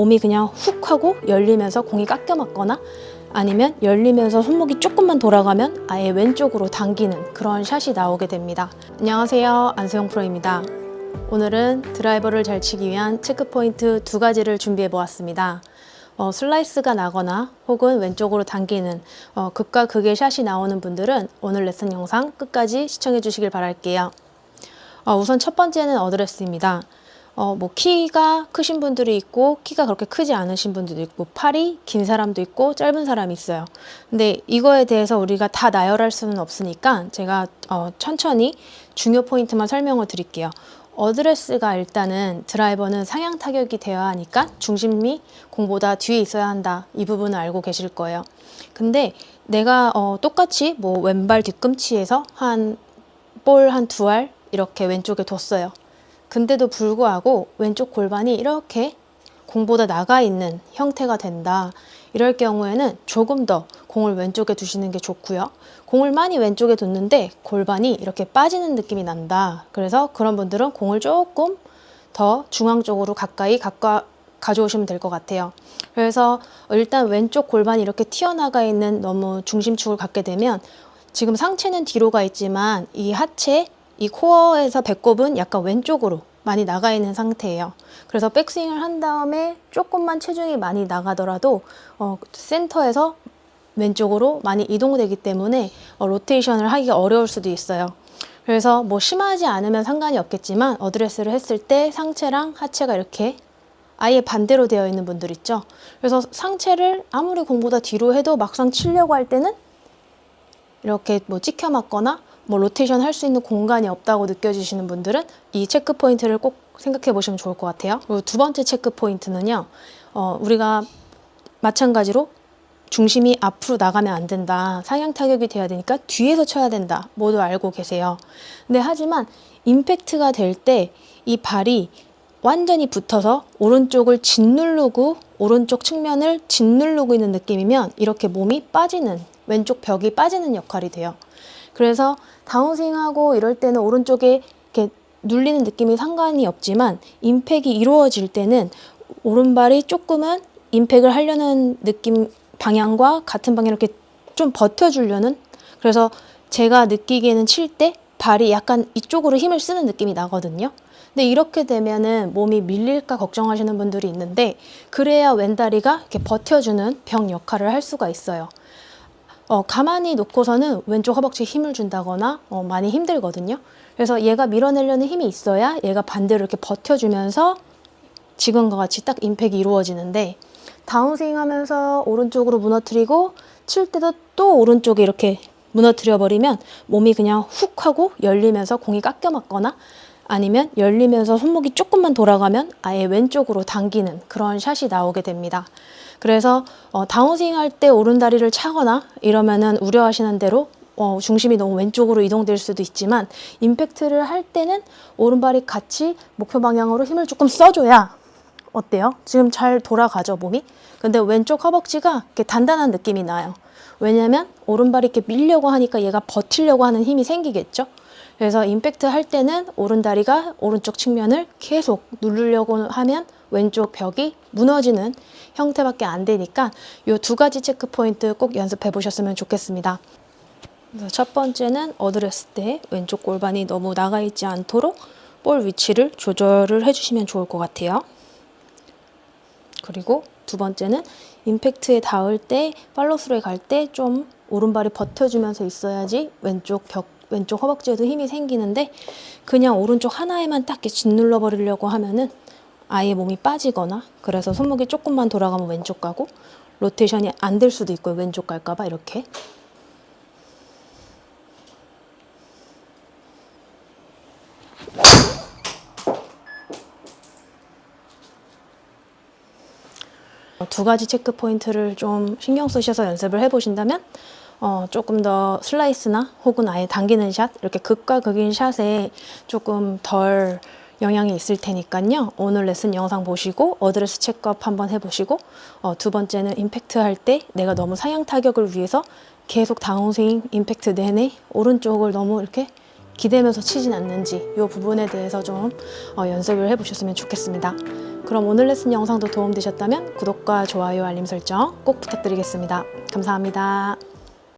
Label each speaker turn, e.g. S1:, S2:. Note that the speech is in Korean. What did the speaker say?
S1: 몸이 그냥 훅 하고 열리면서 공이 깎여 맞거나 아니면 열리면서 손목이 조금만 돌아가면 아예 왼쪽으로 당기는 그런 샷이 나오게 됩니다. 안녕하세요. 안세영 프로입니다. 오늘은 드라이버를 잘 치기 위한 체크 포인트 두 가지를 준비해 보았습니다. 어, 슬라이스가 나거나 혹은 왼쪽으로 당기는 어, 극과 극의 샷이 나오는 분들은 오늘 레슨 영상 끝까지 시청해 주시길 바랄게요. 어, 우선 첫 번째는 어드레스입니다. 어, 뭐 키가 크신 분들이 있고 키가 그렇게 크지 않으신 분들도 있고 팔이 긴 사람도 있고 짧은 사람이 있어요. 근데 이거에 대해서 우리가 다 나열할 수는 없으니까 제가 어, 천천히 중요 포인트만 설명을 드릴게요. 어드레스가 일단은 드라이버는 상향 타격이 되어야 하니까 중심이 공보다 뒤에 있어야 한다. 이 부분을 알고 계실 거예요. 근데 내가 어, 똑같이 뭐 왼발 뒤꿈치에서 한 볼 한 두 알 이렇게 왼쪽에 뒀어요. 근데도 불구하고 왼쪽 골반이 이렇게 공보다 나가 있는 형태가 된다. 이럴 경우에는 조금 더 공을 왼쪽에 두시는 게 좋고요. 공을 많이 왼쪽에 뒀는데 골반이 이렇게 빠지는 느낌이 난다. 그래서 그런 분들은 공을 조금 더 중앙 쪽으로 가까이 가까 가져오시면 될 것 같아요. 그래서 일단 왼쪽 골반이 이렇게 튀어나가 있는 너무 중심축을 갖게 되면 지금 상체는 뒤로 가 있지만 이 하체, 이 코어에서 배꼽은 약간 왼쪽으로 많이 나가 있는 상태예요. 그래서 백스윙을 한 다음에 조금만 체중이 많이 나가더라도 어, 센터에서 왼쪽으로 많이 이동되기 때문에 어, 로테이션을 하기가 어려울 수도 있어요. 그래서 뭐 심하지 않으면 상관이 없겠지만 어드레스를 했을 때 상체랑 하체가 이렇게 아예 반대로 되어 있는 분들 있죠. 그래서 상체를 아무리 공보다 뒤로 해도 막상 치려고 할 때는 이렇게 뭐 찍혀 맞거나 뭐 로테이션 할 수 있는 공간이 없다고 느껴지시는 분들은 이 체크 포인트를 꼭 생각해 보시면 좋을 것 같아요. 그리고 두 번째 체크 포인트는요. 어, 우리가 마찬가지로 중심이 앞으로 나가면 안 된다. 상향 타격이 돼야 되니까 뒤에서 쳐야 된다. 모두 알고 계세요. 근데 하지만 임팩트가 될 때 이 발이 완전히 붙어서 오른쪽을 짓누르고 오른쪽 측면을 짓누르고 있는 느낌이면 이렇게 몸이 빠지는 왼쪽 벽이 빠지는 역할이 돼요. 그래서 다운스윙하고 이럴 때는 오른쪽에 이렇게 눌리는 느낌이 상관이 없지만 임팩이 이루어질 때는 오른발이 조금은 임팩을 하려는 느낌 방향과 같은 방향 이렇게 좀 버텨주려는 그래서 제가 느끼기에는 칠 때 발이 약간 이쪽으로 힘을 쓰는 느낌이 나거든요. 근데 이렇게 되면은 몸이 밀릴까 걱정하시는 분들이 있는데 그래야 왼다리가 이렇게 버텨주는 벽 역할을 할 수가 있어요. 어, 가만히 놓고서는 왼쪽 허벅지에 힘을 준다거나 어, 많이 힘들거든요. 그래서 얘가 밀어내려는 힘이 있어야 얘가 반대로 이렇게 버텨주면서 지금과 같이 딱 임팩이 이루어지는데 다운스윙 하면서 오른쪽으로 무너뜨리고 칠 때도 또 오른쪽에 이렇게 무너뜨려 버리면 몸이 그냥 훅 하고 열리면서 공이 깎여 맞거나 아니면 열리면서 손목이 조금만 돌아가면 아예 왼쪽으로 당기는 그런 샷이 나오게 됩니다. 그래서 어, 다운스윙 할 때 오른다리를 차거나 이러면은 우려하시는 대로 어, 중심이 너무 왼쪽으로 이동될 수도 있지만 임팩트를 할 때는 오른발이 같이 목표 방향으로 힘을 조금 써줘야 어때요? 지금 잘 돌아가죠 몸이? 근데 왼쪽 허벅지가 이렇게 단단한 느낌이 나요. 왜냐면 오른발이 이렇게 밀려고 하니까 얘가 버티려고 하는 힘이 생기겠죠? 그래서 임팩트 할 때는 오른 다리가 오른쪽 측면을 계속 누르려고 하면 왼쪽 벽이 무너지는 형태밖에 안 되니까 이 두 가지 체크 포인트 꼭 연습해 보셨으면 좋겠습니다. 첫 번째는 어드레스 때 왼쪽 골반이 너무 나가 있지 않도록 볼 위치를 조절을 해주시면 좋을 것 같아요. 그리고 두 번째는 임팩트에 닿을 때 팔로스루에 갈 때 좀 오른발이 버텨주면서 있어야지 왼쪽 벽 왼쪽 허벅지에도 힘이 생기는데 그냥 오른쪽 하나에만 딱 이렇게 짓눌러 버리려고 하면은 아예 몸이 빠지거나 그래서 손목이 조금만 돌아가면 왼쪽 가고 로테이션이 안 될 수도 있고요. 왼쪽 갈까봐 이렇게. 두 가지 체크 포인트를 좀 신경 쓰셔서 연습을 해보신다면 어, 조금 더 슬라이스나 혹은 아예 당기는 샷 이렇게 극과 극인 샷에 조금 덜 영향이 있을 테니까요. 오늘 레슨 영상 보시고 어드레스 체크업 한번 해보시고 어, 두 번째는 임팩트 할 때 내가 너무 상향 타격을 위해서 계속 다운스윙 임팩트 내내 오른쪽을 너무 이렇게 기대면서 치진 않는지 이 부분에 대해서 좀 어, 연습을 해보셨으면 좋겠습니다. 그럼 오늘 레슨 영상도 도움되셨다면 구독과 좋아요, 알림 설정 꼭 부탁드리겠습니다. 감사합니다.